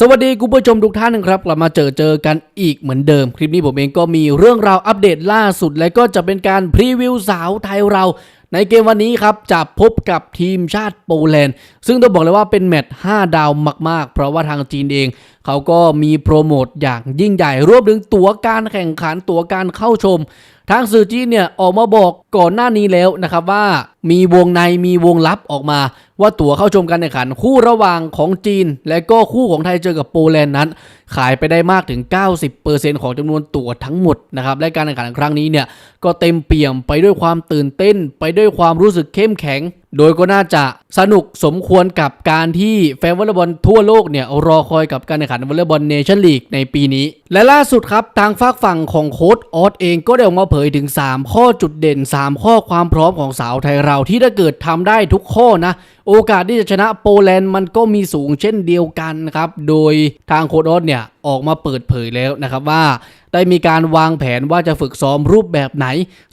สวัสดีคุณผู้ชมทุกท่านนะครับกลับมาเจอเจอกันอีกเหมือนเดิม คลิปนี้ผมเองก็มีเรื่องราวอัปเดตล่าสุด และก็จะเป็นการพรีวิวสาวไทยเรา ในเกมวันนี้ครับจะพบกับทีมชาติโปแลนด์ ซึ่งต้องบอกเลยว่าเป็นแมตช์5ดาวมาก ๆ เพราะว่าทางจีนเอง เขาก็มีโปรโมทอย่างยิ่งใหญ่ รวมถึงตั๋วการแข่งขันตั๋วการเข้าชม ทางสื่อจีนเนี่ยออกมาบอกก่อนหน้านี้แล้วนะครับว่า มีวงในมีวงลับออกมา ว่าตั๋วเข้าชมการแข่งขันคู่ระหว่างของจีน และก็คู่ของไทยเจอกับโปแลนด์นั้น ขายไปได้มากถึง 90%ของจำนวนตั๋วทั้งหมดนะครับและการแข่งขันครั้งนี้เนี่ยก็เต็มเปี่ยมไปด้วยความตื่นเต้น ไปด้วยความรู้สึกเข้มแข็ง โดยก็น่าจะสนุกสมควรกับการที่แฟนวอลเลย์บอลทั่วโลกเนี่ยรอคอยกับการแข่งขันวอลเลย์บอลเนชั่นลีกในปีนี้ และล่าสุดครับทางฝากฝั่งของโค้ชออสเองก็ได้ออกมาเผยถึง 3 ข้อจุดเด่น 3 ข้อความพร้อมของสาวไทยเราที่ถ้าเกิดทำได้ทุกข้อนะ โอกาสที่จะชนะโปแลนด์มันก็มีสูงเช่นเดียวกันครับ โดยทางโค้ชอสเนี่ยออกมาเปิดเผยแล้วนะครับว่าได้มีการวางแผนว่าจะฝึกซ้อมรูปแบบไหน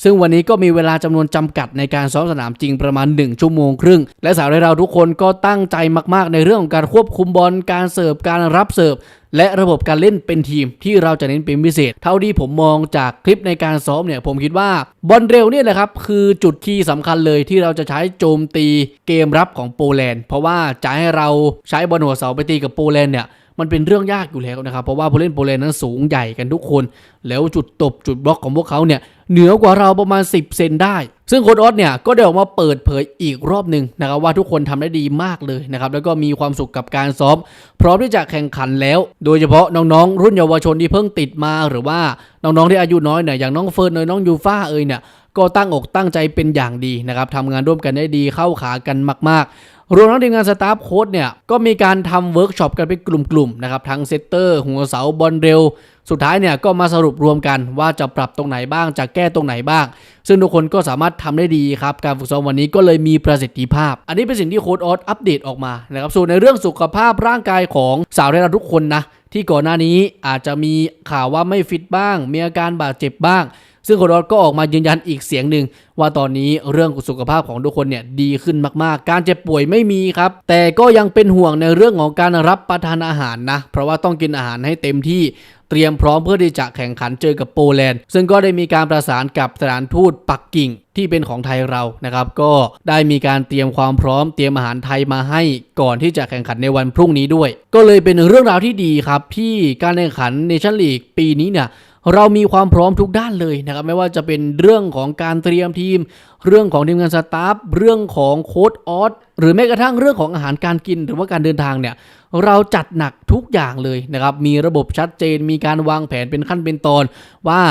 ซึ่งวันนี้ก็มีเวลาจำนวนจำกัดในการซ้อมสนามจริงประมาณ 1 ชั่วโมงครึ่ง และสาวเราทุกคนก็ตั้งใจมากๆ ในเรื่องของการควบคุมบอล การเสิร์ฟ การรับเสิร์ฟ และระบบการเล่นเป็นทีมที่เราจะเน้นเป็นพิเศษ เท่าที่ผมมองจากคลิปในการซ้อมเนี่ยผมคิดว่าบอลเร็วเนี่ยแหละครับคือจุดคีย์สำคัญเลยที่เราจะใช้โจมตีเกมรับของโปแลนด์ เพราะว่าจะให้เราใช้บอลหัวเสาไปตีกับโปแลนด์เนี่ยมันเป็นเรื่องยากอยู่แล้วนะครับ เพราะว่าผู้เล่นโปแลนด์นั้นสูงใหญ่กันทุกคน แล้วจุดตบจุดบล็อกของพวกเขาเนี่ยเหนือกว่าเราประมาณ 10 เซนได้ ซึ่งโค้ดออสเนี่ยก็ได้ออกมาเปิดเผยอีกรอบหนึ่งนะครับว่าทุกคนทำได้ดีมากเลยนะครับแล้วก็มีความสุขกับการซ้อม พร้อมที่จะแข่งขันแล้ว โดยเฉพาะน้องๆ รุ่นเยาวชนที่เพิ่งติดมาหรือว่าน้องๆที่อายุน้อยเนี่ยอย่างน้องเฟิร์นเอยน้องยูฟ่าเอยเนี่ย ก็ตั้งอกตั้งใจเป็นอย่างดีนะครับทำงานร่วมกันได้ดีเข้าขากันมาก ๆ รวมทั้งทีมงานสตาฟโค้ดเนี่ยก็มีการทำเวิร์กช็อปกันเป็นกลุ่มๆนะครับทั้งเซตเตอร์หัวเสาบอลเร็ว สุดท้ายเนี่ยก็มาสรุปรวมกันว่าจะปรับตรงไหนบ้างจะแก้ตรงไหนบ้าง ซึ่งทุกคนก็สามารถทำได้ดีครับการฝึกซ้อมวันนี้ก็เลยมีประสิทธิภาพ อันนี้เป็นสิ่งที่โค้ดออสอัปเดตออกมานะครับส่วนในเรื่องสุขภาพร่างกายของสาวไทยเราทุกคนนะที่ก่อนหน้านี้อาจจะมีข่าวว่าไม่ฟิตบ้าง มีอาการบาดเจ็บบ้าง ซึ่งโคดอสก็ออกมายืนยันอีกเสียงหนึ่งว่าตอนนี้เรื่องสุขภาพของทุกคนเนี่ยดีขึ้นมากๆ การเจ็บป่วยไม่มีครับ แต่ก็ยังเป็นห่วงในเรื่องของการรับประทานอาหารนะ เพราะว่าต้องกินอาหารให้เต็มที่เตรียมพร้อมเพื่อที่จะแข่งขันเจอกับโปแลนด์ ซึ่งก็ได้มีการประสานกับสถานทูตปักกิ่งที่เป็นของไทยเรานะครับ ก็ได้มีการเตรียมความพร้อมเตรียมอาหารไทยมาให้ก่อนที่จะแข่งขันในวันพรุ่งนี้ด้วย ก็เลยเป็นเรื่องราวที่ดีครับที่การแข่งขันเนชั่นลีกปีนี้เนี่ย เรามีความพร้อมทุกด้านเลยนะครับ ไม่ว่าจะเป็นเรื่องของการเตรียมทีม เรื่องของทีมงานสตาฟเรื่องของโค้ดออสหรือแม้กระทั่งเรื่องของอาหารการกินหรือว่าการเดินทางเนี่ยเราจัดหนักทุกอย่างเลยนะครับ มีระบบชัดเจน มีการวางแผนเป็นขั้นเป็นตอนว่า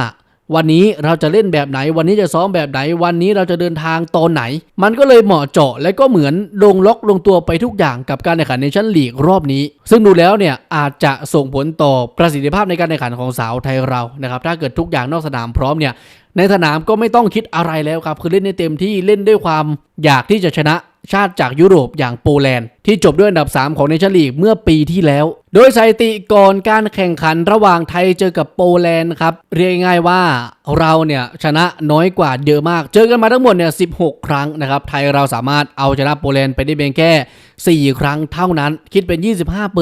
วันนี้เราจะเล่นแบบไหน วันนี้จะซ้อมแบบไหน วันนี้เราจะเดินทางตอนไหน มันก็เลยเหมาะเจาะและก็เหมือนลงล็อกลงตัวไปทุกอย่างกับการแข่งขันในชั้นลีกรอบนี้ ซึ่งดูแล้วเนี่ยอาจจะส่งผลต่อประสิทธิภาพในการแข่งขันของสาวไทยเรานะครับถ้าเกิดทุกอย่างนอกสนามพร้อมเนี่ยในสนามก็ไม่ต้องคิดอะไรแล้วครับคือเล่นในเต็มที่เล่นด้วยความอยากที่จะชนะชาติจากยุโรปอย่างโปแลนด์ ที่จบด้วยอันดับ 3 ของเนชั่นลีกเมื่อปีที่แล้ว โดยสถิติก่อนการแข่งขันระหว่างไทยเจอกับโปแลนด์ครับ เรียกง่ายว่าเราเนี่ยชนะน้อยกว่าเยอะมาก เจอกันมาทั้งหมดเนี่ย 16 ครั้งนะครับ ไทยเราสามารถเอาชนะโปแลนด์ไปได้เพียงแค่ 4 ครั้งเท่านั้น คิดเป็น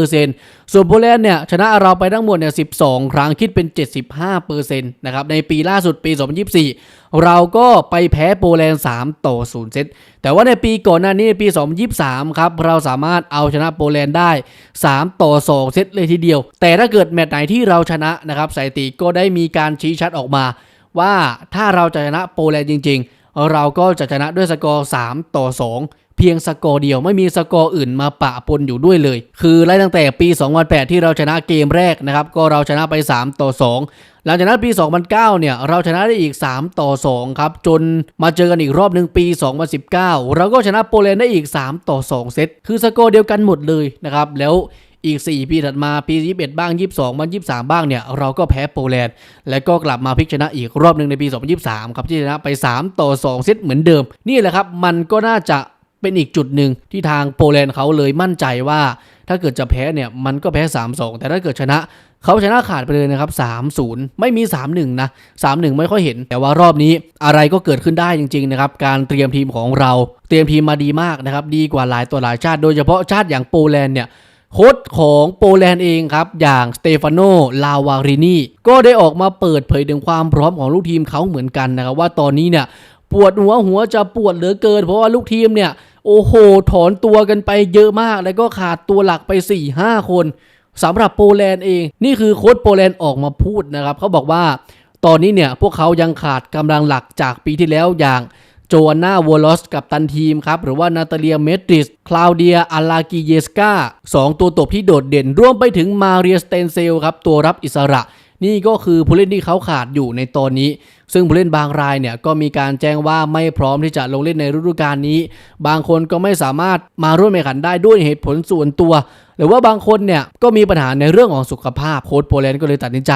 25%ส่วนโปแลนด์เนี่ยชนะเราไปทั้งหมดเนี่ย 12 ครั้งคิดเป็น 75%นะครับ ในปีล่าสุดปี 2024 เราก็ไปแพ้โปแลนด์ 3 ต่อ 0 เซต แต่ว่าในปีก่อนหน้านี้ในปี 2023 ครับ เราสาามารถเอาชนะโปแลนด์ได้ 3 ต่อ 2 เซตเลยทีเดียว แต่ถ้าเกิดแมตช์ไหนที่เราชนะนะครับสถิติก็ได้มีการชี้ชัดออกมา ว่าถ้าเราจะชนะโปแลนด์จริง ๆ เราก็จะชนะด้วยสกอร์3ต่อ 2 เพียงสกอร์เดียวไม่มีสกอร์อื่นมาปะปนอยู่ด้วยเลย คือไล่ตั้งแต่ปี 2008 ที่เราชนะเกมแรกนะครับก็เราชนะไป 3 ต่อ 2 หลังจากนั้นปี 2009 เนี่ย เราชนะได้อีก 3 ต่อ 2 ครับ จนมาเจอกันอีกรอบหนึ่งปี 2019 เราก็ชนะโปแลนด์ได้อีก 3 ต่อ 2 เซต คือสกอร์เดียวกันหมดเลยนะครับ แล้วอีก 4 ปีถัดมาปี 21 บ้าง 22 บ้าง 23 บ้างเนี่ย เราก็แพ้โปแลนด์ และก็กลับมาพลิกชนะอีกรอบหนึ่งในปี 2023 ครับ ที่ชนะไป 3 ต่อ 2 เซตเหมือนเดิม นี่แหละครับ มันก็น่าจะเป็นอีกจุดหนึ่งที่ทางโปแลนด์เขาเลยมั่นใจว่า ถ้าเกิดจะแพ้เนี่ยมันก็แพ้ 3-2 แต่ถ้าเกิดชนะ เขาชนะขาดไปเลยนะครับ3-0 ไม่มี 3-1 นะ 3-1 ไม่ค่อยเห็น แต่ว่ารอบนี้อะไรก็เกิดขึ้นได้จริงๆนะครับการเตรียมทีมของเราเตรียมทีมมาดีมากนะครับดีกว่าหลายตัวหลายชาติ โดยเฉพาะชาติอย่างโปแลนด์เนี่ยโค้ชของโปแลนด์เองครับ อย่างสเตฟานโน ลาวารินีก็ได้ออกมาเปิดเผยถึงความพร้อมของลูกทีมเขาเหมือนกันนะครับ ว่าตอนนี้เนี่ยปวดหัวหัวจะปวดเหลือเกิน เพราะว่าลูกทีมเนี่ย โอ้โห ถอนตัวกันไปเยอะมาก แล้วก็ขาดตัวหลักไป 4-5 คน สำหรับโปแลนด์เอง นี่คือโค้ชโปแลนด์ออกมาพูดนะครับเขาบอกว่าตอนนี้เนี่ยพวกเขายังขาดกำลังหลักจากปีที่แล้วอย่างโจอาน่าวอลลอสกับตันทีมครับ หรือว่านาตาเลียเมตริส คลาวเดียอาลากิเยสกาสองตัวตบที่โดดเด่นร่วมไปถึงมาเรียสเตนเซลครับ ตัวรับอิสระ นี่ก็คือผู้เล่นที่เขาขาดอยู่ในตอนนี้ ซึ่งผู้เล่นบางรายเนี่ยก็มีการแจ้งว่าไม่พร้อมที่จะลงเล่นในฤดูกาลนี้ บางคนก็ไม่สามารถมาร่วมแข่งขันได้ด้วยเหตุผลส่วนตัว หรือว่าบางคนเนี่ยก็มีปัญหาในเรื่องของสุขภาพโค้ชโปแลนด์ก็เลยตัดสินใจ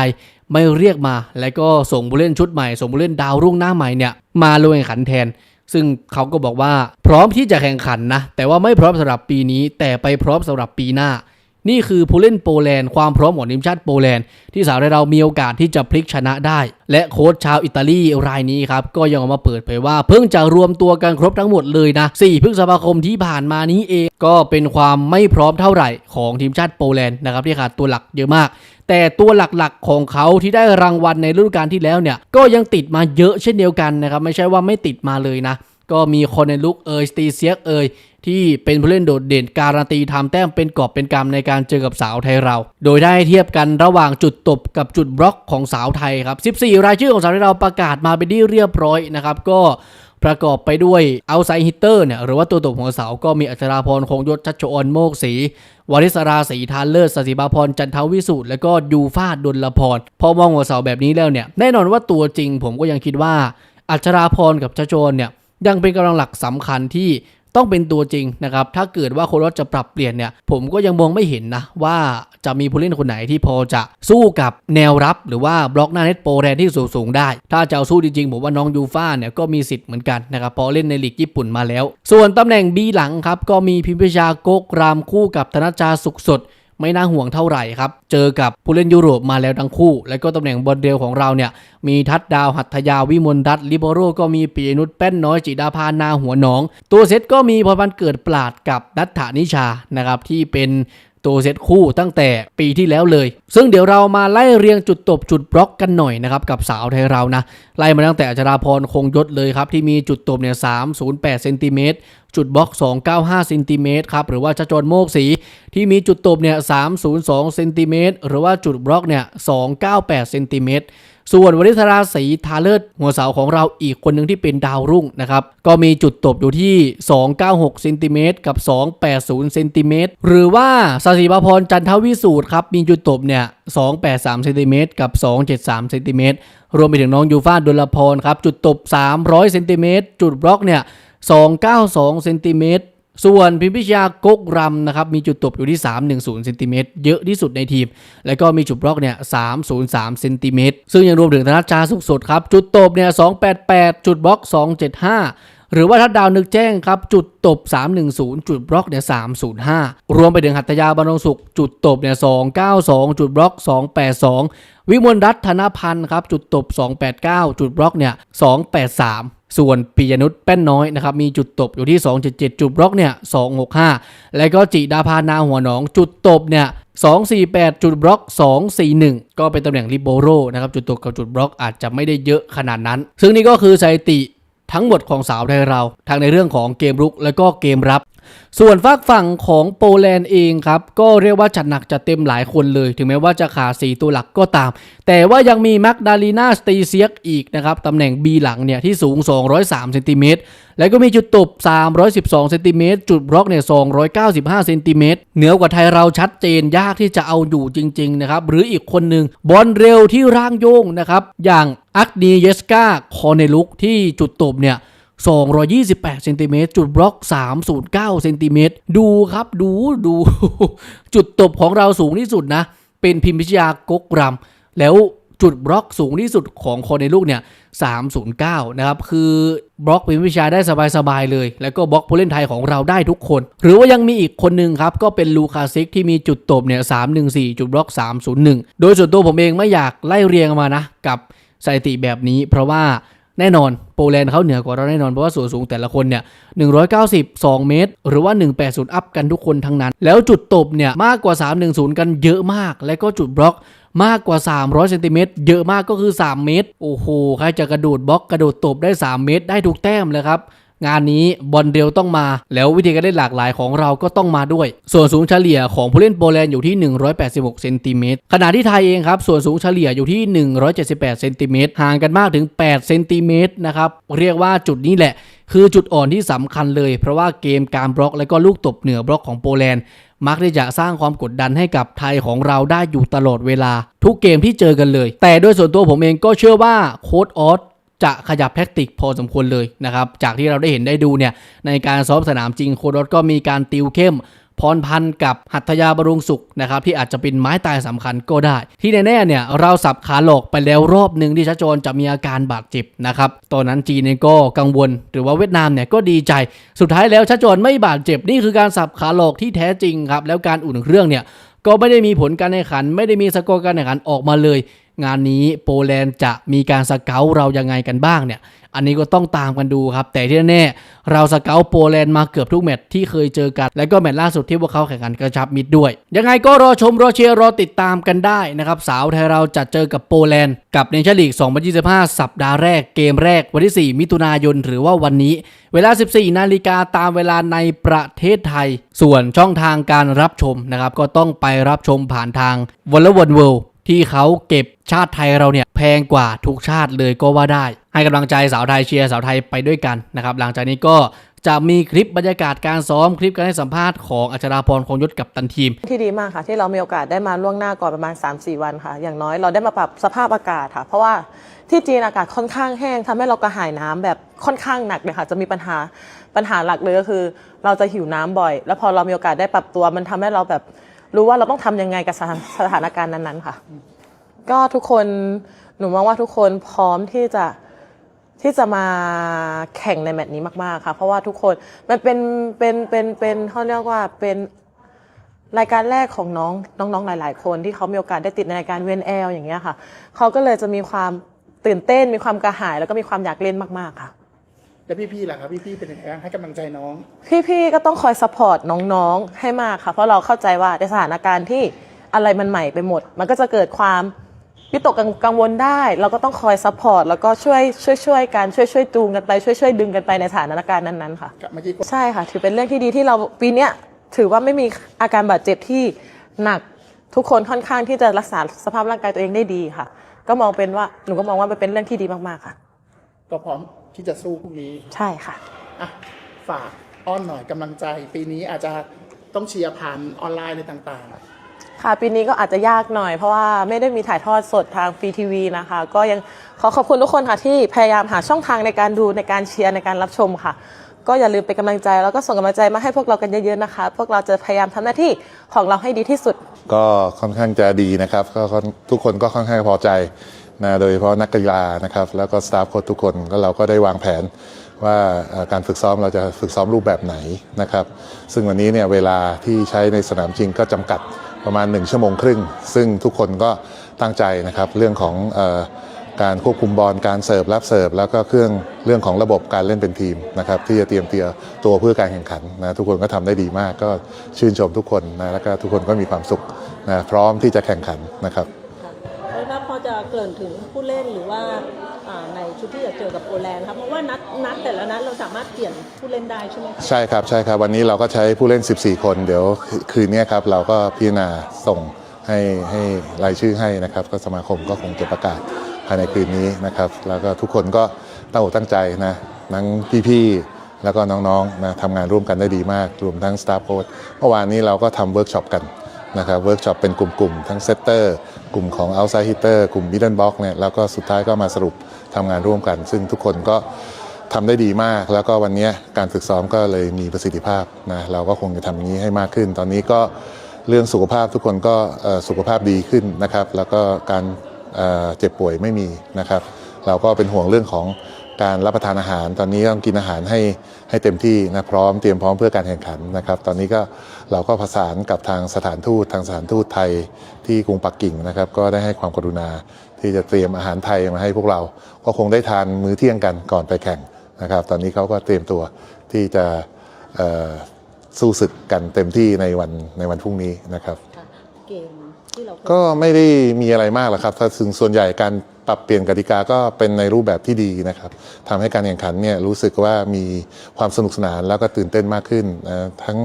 ไม่เรียกมา และก็ส่งผู้เล่นชุดใหม่ ส่งผู้เล่นดาวรุ่งหน้าใหม่เนี่ยมาลงแข่งขันแทนซึ่งเขาก็บอกว่าพร้อมที่จะแข่งขันนะ แต่ว่าไม่พร้อมสำหรับปีนี้ แต่ไปพร้อมสำหรับปีหน้า นี่คือผู้เล่นโปแลนด์ความพร้อมของทีมชาติโปแลนด์ที่สาวเรามีโอกาสที่จะพลิกชนะได้ และโค้ชชาวอิตาลีรายนี้ครับก็ยังออกมาเปิดเผยว่า เพิ่งจะรวมตัวกันครบทั้งหมดเลยนะ 4 พฤษภาคมที่ผ่านมานี้เองก็เป็นความไม่พร้อมเท่าไหร่ของทีมชาติโปแลนด์นะครับที่ขาดตัวหลักเยอะมากแต่ตัวหลักๆของเขาที่ได้รางวัลในฤดูกาลที่แล้วเนี่ยก็ยังติดมาเยอะเช่นเดียวกันนะครับไม่ใช่ว่าไม่ติดมาเลยนะ ก็มีคนในลุกเอยสตีเซียกเอย ที่เป็นผู้เล่นโดดเด่นการันตีทำแต้มเป็นกอบเป็นกำในการเจอกับสาวไทยเรา โดยได้เทียบกันระหว่างจุดตบกับจุดบล็อกของสาวไทยครับ 14 รายชื่อของสาวไทยเราประกาศมาเป็นที่เรียบร้อยนะครับก็ประกอบไปด้วยเอาไซฮิตเตอร์เนี่ยหรือว่าตัวตบหัวเสาก็มีอัชราพรคงยศชัชออนโมกศรีวริศราศรีทานเลิศสศิบาพรจันทวิสุทธ์และก็ยูฟาดดลพร พอมองหัวเสาแบบนี้แล้วเนี่ยแน่นอนว่าตัวจริงผมก็ยังคิดว่าอัชราพรกับชัชออนเนี่ยยังเป็นกำลังหลักสำคัญที่ ต้องเป็นตัวจริงนะครับ ถ้าเกิดว่าโค้ชจะปรับเปลี่ยนเนี่ย ผมก็ยังมองไม่เห็นนะ ว่าจะมีผู้เล่นคนไหนที่พอจะสู้กับแนวรับ หรือว่าบล็อกหน้าเน็ตโปรแรนที่สูงสูงได้ ถ้าจะเอาสู้จริงๆผมว่าน้องยูฟ่าเนี่ยก็มีสิทธิ์เหมือนกันนะครับพอเล่นในลีกญี่ปุ่นมาแล้ว ส่วนตำแหน่งบีหลังครับก็มีพิมพิชาโกกรามคู่กับธนจาสุขสด ไม่น่าห่วงเท่าไหร่ครับ เจอกับผู้เล่นยุโรปมาแล้วทั้งคู่ และก็ตำแหน่งบอลเดลของเราเนี่ย มีทัดดาวหัตถยาวิมลทัศลิเบโรก็มีปีนุชแป้นน้อยจิดาพานาหัวหนอง ตัวเซตก็มีพรพันเกิดปลาดกับนัทธานิชานะครับที่เป็น ตัวเซตคู่ตั้งแต่ปีที่แล้วเลย ซึ่งเดี๋ยวเรามาไล่เรียงจุดตบจุดบล็อกกันหน่อยนะครับกับสาวไทยเรานะ ไล่มาตั้งแต่อัจราพรคงยศเลยครับที่มีจุดตบเนี่ย308เซนติเมตรจุดบล็อก 295เซนติเมตรครับ หรือว่าชจรโมกสี ที่มีจุดตบเนี่ย302เซนติเมตรหรือว่าจุดบล็อกเนี่ย298เซนติเมตร ส่วนวริศราศีทาเลิศหัวเสาของเราอีกคนหนึ่งที่เป็นดาวรุ่งนะครับ ก็มีจุดตบอยู่ที่ 296เซนติเมตรกับ 280เซนติเมตรหรือว่าสศิบาพรจันทวิสูตรครับมีจุดตบเนี่ย283เซนติเมตรกับ 273เซนติเมตรรวมไปถึงน้องยูฟาดุลพรครับจุดตบ 300เซนติเมตรจุดบล็อกเนี่ย292เซนติเมตร ส่วนพิมพิชยากกรำนะครับมีจุดตบอยู่ที่ 310เซนติเมตรเยอะที่สุดในทีม แล้วก็มีจุดบล็อกเนี่ย303เซนติเมตรซึ่งยังรวมถึงธนชชาสุขสดครับ จุดตบเนี่ย288 จุดบล็อก 275 หรือว่าถ้าดาวนึกแจ้งครับ จุดตบ 310 จุดบล็อกเนี่ย305 รวมไปถึงหัตถยาบรรลงสุข จุดตบเนี่ย292 จุดบล็อก 282 วิมลรัตธนพันธ์ครับจุดตบ 289 จุดบล็อกเนี่ย283 ส่วนปิยนุชแป้นน้อยนะครับมีจุดตบอยู่ที่ 2.7 จุดบล็อกเนี่ย265 และก็จิดาพานาหัวหนองจุดตบเนี่ย248 จุดบล็อก 241 ก็เป็นตำแหน่งริโบโรนะครับจุดตบกับจุดบล็อกอาจจะไม่ได้เยอะขนาดนั้น ซึ่งนี่ก็คือสถิติทั้งหมดของสาวไทยเราทั้งในเรื่องของเกมรุกและก็เกมรับ ส่วนฝากฝั่งของโปแลนด์เองครับ ก็เรียกว่าจัดหนักจัดเต็มหลายคนเลย ถึงแม้ว่าจะขาด4ตัวหลักก็ตาม แต่ว่ายังมีแมกดาลีนาสตีเซียกอีกนะครับตำแหน่ง B หลังเนี่ยที่สูง 203เซนติเมตรแล้วก็มีจุดตบ 312เซนติเมตรจุดบล็อกเนี่ย295เซนติเมตรเหนือกว่าไทยเราชัดเจนยากที่จะเอาอยู่จริงๆนะครับหรืออีกคนหนึ่งบอลเร็วที่ร่างโยงนะครับอย่างอักนีเยสกาคอเนลุกที่จุดตบเนี่ย 228เซนติเมตรจุดบล็อก 309เซนติเมตรดูครับดูดู จุดตบของเราสูงที่สุดนะ เป็นพิมพิชยากกรำแล้วจุดบล็อกสูงที่สุดของคนในลูกเนี่ย 309 นะครับ คือบล็อกพิมพิชยาได้สบาย ๆ เลย แล้วก็บล็อกผู้เล่นไทยของเราได้ทุกคน หรือว่ายังมีอีกคนหนึ่งครับ ก็เป็นลูคาซิกที่มีจุดตบเนี่ย 314 จุดบล็อก 301 โดยส่วนตัวผมเองไม่อยากไล่เรียงมานะ กับสถิติแบบนี้ เพราะว่า แน่นอนโปแลนด์เขาเหนือกว่าเราแน่นอนเพราะว่าส่วนสูงแต่ละคนเนี่ย 190 2เมตร หรือว่า 180 อัพกันทุกคนทั้งนั้น แล้วจุดตบเนี่ยมากกว่า 310 กันเยอะมาก และก็จุดบล็อกมากกว่า 300เซนติเมตรเยอะมากก็คือ 3 เมตร โอ้โห ใครจะกระโดดบล็อกกระโดดตบได้ 3 เมตรได้ทุกแต้มเลยครับ งานนี้บอลเร็วต้องมา แล้ววิธีการเล่นหลากหลายของเราก็ต้องมาด้วย ส่วนสูงเฉลี่ยของผู้เล่นโปแลนด์อยู่ที่ 186เซนติเมตรขณะที่ไทยเองครับส่วนสูงเฉลี่ยอยู่ที่ 178เซนติเมตรห่างกันมากถึง 8 เซนติเมตรนะครับเรียกว่าจุดนี้แหละ คือจุดอ่อนที่สำคัญเลย เพราะว่าเกมการบล็อกและก็ลูกตบเหนือบล็อกของโปแลนด์มักที่จะสร้างความกดดันให้กับไทยของเราได้อยู่ตลอดเวลา ทุกเกมที่เจอกันเลย แต่โดยส่วนตัวผมเองก็เชื่อว่าโค้ดออส จะขยับแท็กติกพอสมควรเลยนะครับ จากที่เราได้เห็นได้ดูเนี่ยในการซ้อมสนามจริงโค้ดออสก็มีการติวเข้มพรพันธ์กับหัตถยาบรุงสุขนะครับที่อาจจะเป็นไม้ตายสำคัญก็ได้ ที่แน่ๆเนี่ยเราสับขาหลอกไปแล้วรอบหนึ่งที่ชัชจรจะมีอาการบาดเจ็บนะครับตอนนั้นจีนเองก็กังวล หรือว่าเวียดนามเนี่ยก็ดีใจ สุดท้ายแล้วชัชจรไม่บาดเจ็บนี่คือการสับขาหลอกที่แท้จริงครับแล้วการอุ่นเครื่องเนี่ยก็ไม่ได้มีผลการแข่งขัน ไม่ได้มีสกอร์การแข่งขันออกมาเลย งานนี้โปแลนด์จะมีการสเกลเรายังไงกันบ้างเนี่ย อันนี้ก็ต้องตามกันดูครับ แต่ที่แน่เราสเกลโปแลนด์มาเกือบทุกแมตช์ที่เคยเจอกัน และก็แมตช์ล่าสุดที่พวกเขาแข่งขันกระชับมิตรด้วย ยังไงก็รอชมรอเชียร์รอติดตามกันได้นะครับ สาวไทยเราจะเจอกับโปแลนด์กับเนชั่นลีก 2025 สัปดาห์แรกเกมแรกวันที่ 4 มิถุนายนหรือว่าวันนี้ เวลา 14 นาฬิกาตามเวลาในประเทศไทย ส่วนช่องทางการรับชมนะครับก็ต้องไปรับชมผ่านทางวอลเลย์บอลเวิลด์ ที่เขาเก็บชาติไทยเราเนี่ยแพงกว่าทุกชาติเลยก็ว่าได้ ให้กำลังใจสาวไทยเชียร์สาวไทยไปด้วยกันนะครับหลังจากนี้ก็จะมีคลิปบรรยากาศการซ้อมคลิปการให้สัมภาษณ์ของอัชราพรคงยศกับตันทีม ที่ดีมากค่ะ ที่เรามีโอกาสได้มาล่วงหน้าก่อนประมาณ 3-4 วันค่ะ อย่างน้อยเราได้มาปรับสภาพอากาศค่ะ เพราะว่าที่จีนอากาศค่อนข้างแห้งทำให้เรากระหายน้ำแบบค่อนข้างหนักเลยค่ะ จะมีปัญหาปัญหาหลักเลยก็คือ เราจะหิวน้ำบ่อย แล้วพอเรามีโอกาสได้ปรับตัวมันทำให้เราแบบ รู้ว่าเราต้องทำยังไงกับสถานสถานการณ์นั้นๆค่ะ ก็ทุกคนหนูมองว่าทุกคนพร้อมที่จะที่จะมาแข่งในแมตช์นี้มากๆค่ะ เพราะว่าทุกคนมันเป็นเป็นเป็นเป็นเขาเรียกว่าเป็นรายการแรกของน้องน้องๆหลาย ๆ คนที่เขามีโอกาสได้ติดในรายการเวนแอลอย่างเงี้ยค่ะเขาก็เลยจะมีความตื่นเต้นมีความกระหาย แล้วก็มีความอยากเล่นมากๆค่ะ แล้วพี่ๆล่ะครับพี่ๆเป็นยังไงบ้างให้กำลังใจน้อง พี่ๆก็ต้องคอยซัพพอร์ตน้องๆให้มากค่ะ เพราะเราเข้าใจว่าในสถานการณ์ที่อะไรมันใหม่ไปหมด มันก็จะเกิดความวิตกกังวลได้ เราก็ต้องคอยซัพพอร์ตแล้วก็ช่วยช่วยช่วยกันช่วยช่วยจูงกันไปช่วยช่วยดึงกันไปในสถานการณ์นั้นๆค่ะกับเมื่อกี้ก็ใช่ค่ะ ถือเป็นเรื่องที่ดีที่เราปีเนี้ยถือว่าไม่มีอาการบาดเจ็บที่หนักทุกคนค่อนข้างที่จะรักษาสภาพร่างกายตัวเองได้ดีค่ะ ก็มองเป็นว่าหนูก็มองว่ามันเป็นเรื่องที่ดีมากๆค่ะ ก็พร้อม ที่จะสู้พรุ่งนี้ใช่ค่ะอะฝากอ้อนหน่อยกำลังใจ ปีนี้อาจจะต้องเชียร์ผ่านออนไลน์ในต่างค่ะปีนี้ก็อาจจะยากหน่อยเพราะว่าไม่ได้มีถ่ายทอดสดทางฟรีทีวีนะคะ ก็ยังขอขอบคุณทุกคนค่ะที่พยายามหาช่องทางในการดูในการเชียร์ในการรับชมค่ะ ก็อย่าลืมเป็นกำลังใจแล้วก็ส่งกำลังใจมาให้พวกเรากันเยอะๆนะคะ พวกเราจะพยายามทำหน้าที่ของเราให้ดีที่สุด ก็ค่อนข้างจะดีนะครับก็ค่อนทุกคนก็ค่อนข้างพอใจ นะโดยเฉพาะนักกีฬานะครับแล้วก็สตาฟโค้ชทุกคนก็เราก็ได้วางแผนว่าการฝึกซ้อมเราจะฝึกซ้อมรูปแบบไหนนะครับซึ่งวันนี้เนี่ยเวลาที่ใช้ในสนามจริงก็จำกัดประมาณ 1 ชั่วโมงครึ่ง ซึ่งทุกคนก็ตั้งใจนะครับเรื่องของออการควบคุมบอลการเสิร์ฟรับเสิร์ฟแล้วก็เครื่องเรื่องของระบบการเล่นเป็นทีมนะครับที่จะเตรียมเตรียตัวเพื่อการแข่งขันนะทุกคนก็ทำได้ดีมากก็ชื่นชมทุกคนนะแล้วก็ทุกคนก็มีความสุขนะพร้อมที่จะแข่งขันนะครับ จะเกริ่นถึงผู้เล่นหรือว่าในชุดที่จะเจอกับโปแลนด์ครับเพราะว่านัดนัดแต่ละนัดเราสามารถเปลี่ยนผู้เล่นได้ใช่ไหมใช่ครับใช่ครับวันนี้เราก็ใช้ผู้เล่น 14 คน เดี๋ยวคืนนี้ครับเราก็พิจารณาส่งให้ให้รายชื่อให้นะครับก็สมาคมก็คงจะประกาศภายในคืนนี้นะครับ แล้วก็ทุกคนก็ตั้งอกตั้งใจนะทั้งพี่ๆแล้วก็น้องๆนะทำงานร่วมกันได้ดีมากรวมทั้งสตาฟโค้ชเมื่อวานนี้เราก็ทำเวิร์กช็อปกัน นะครับเวิร์กช็อปเป็นกลุ่มๆ ทั้งเซตเตอร์กลุ่มของ outside hitter กลุ่ม middle block เนี่ยแล้วก็สุดท้ายก็มาสรุปทำงานร่วมกัน ซึ่งทุกคนก็ทำได้ดีมาก แล้วก็วันนี้การฝึกซ้อมก็เลยมีประสิทธิภาพนะเราก็คงจะทำอย่างนี้ให้มากขึ้น ตอนนี้ก็เรื่องสุขภาพทุกคนก็สุขภาพดีขึ้นนะครับ แล้วก็การเจ็บป่วยไม่มีนะครับ เราก็เป็นห่วงเรื่องของ การรับประทานอาหาร ตอนนี้ต้องกินอาหารให้ให้เต็มที่นะพร้อมเตรียมพร้อมเพื่อการแข่งขันนะครับ ตอนนี้ก็เราก็ประสานกับทางสถานทูตทางสถานทูตไทยที่กรุงปักกิ่งนะครับ ก็ได้ให้ความกรุณาที่จะเตรียมอาหารไทยมาให้พวกเรา ก็คงได้ทานมื้อเที่ยงกันก่อนไปแข่งนะครับ ตอนนี้เขาก็เตรียมตัวที่จะเอ่อสู้ศึกกันเต็มที่ในวันในวันพรุ่งนี้นะครับค่ะเกมที่เราก็ไม่ได้มีอะไรมากหรอกครับถ้าถึงส่วนใหญ่การ ปรับเปลี่ยนกติกาก็เป็นในรูปแบบที่ดีนะครับทำให้การแข่งขันเนี่ยรู้สึกว่ามีความสนุกสนานแล้วก็ตื่นเต้นมากขึ้นนะทั้ง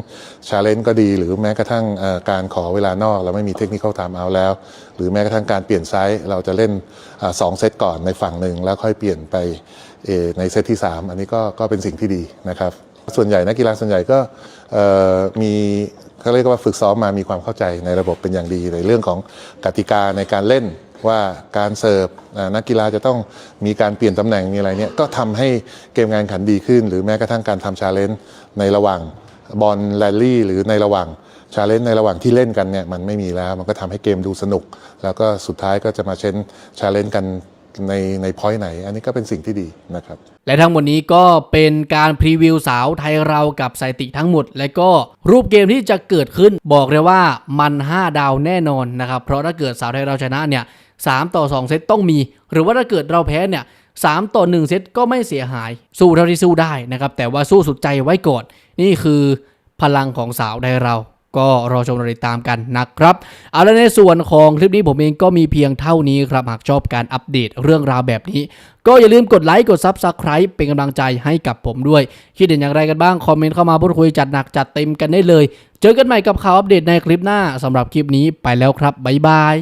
ชาเลนจ์ก็ดี หรือแม้กระทั่งการขอเวลานอก เราไม่มีเทคนิคเข้าทำเอาแล้ว หรือแม้กระทั่งการเปลี่ยนไซส์เราจะเล่นอสองเซตก่อนในฝั่งหนึ่งแล้วค่อยเปลี่ยนไปในเซตที่ 3 อันนี้ก็ก็เป็นสิ่งที่ดีนะครับ ส่วนใหญ่นักกีฬาส่วนใหญ่ก็มีเขาเรียกว่าฝึกซ้อมมามีความเข้าใจในระบบเป็นอย่างดีในเรื่องของกติกาในการเล่น ว่าการเสิร์ฟนักกีฬาจะต้องมีการเปลี่ยนตำแหน่งมีอะไรเนี่ยก็ทำให้เกมงานขันดีขึ้น หรือแม้กระทั่งการทำชาเลนจ์ในระหว่างบอลแรลลี่หรือในระหว่างชาเลนจ์ในระหว่างที่เล่นกันเนี่ยมันไม่มีแล้วมันก็ทำให้เกมดูสนุก แล้วก็สุดท้ายก็จะมาเช้นชาเลนจ์กันในในพอยต์ไหน อันนี้ก็เป็นสิ่งที่ดีนะครับ และทั้งหมดนี้ก็เป็นการพรีวิวสาวไทยเรากับสถิติทั้งหมด และก็รูปเกมที่จะเกิดขึ้นบอกเลยว่ามัน 5 ดาวแน่นอนนะครับ เพราะถ้าเกิดสาวไทยเราชนะเนี่ย สต่อ 2 เซตต้องมี หรือว่าถ้าเกิดเราแพ้เนี่ยสามต่อ1เซตก็ไม่เสียหาย สู้เท่าที่สู้ได้นะครับ แต่ว่าสู้สุดใจไว้ก่อนนี่คือพลังของสาวไทยเรา ก็รอชมรอติดตามกันนะครับ เอาละในส่วนของคลิปนี้ผมเองก็มีเพียงเท่านี้ครับ หากชอบการอัปเดตเรื่องราวแบบนี้ ก็อย่าลืมกดไลค์กด Subscribe เป็นกำลังใจให้กับผมด้วย คิดเห็นอย่างไรกันบ้าง คอมเมนต์เข้ามาพูดคุยจัดหนักจัดเต็มกันได้เลย เจอกันใหม่กับข่าวอัปเดตในคลิปหน้าสำหรับคลิปนี้ไปแล้วครับบ๊ายบาย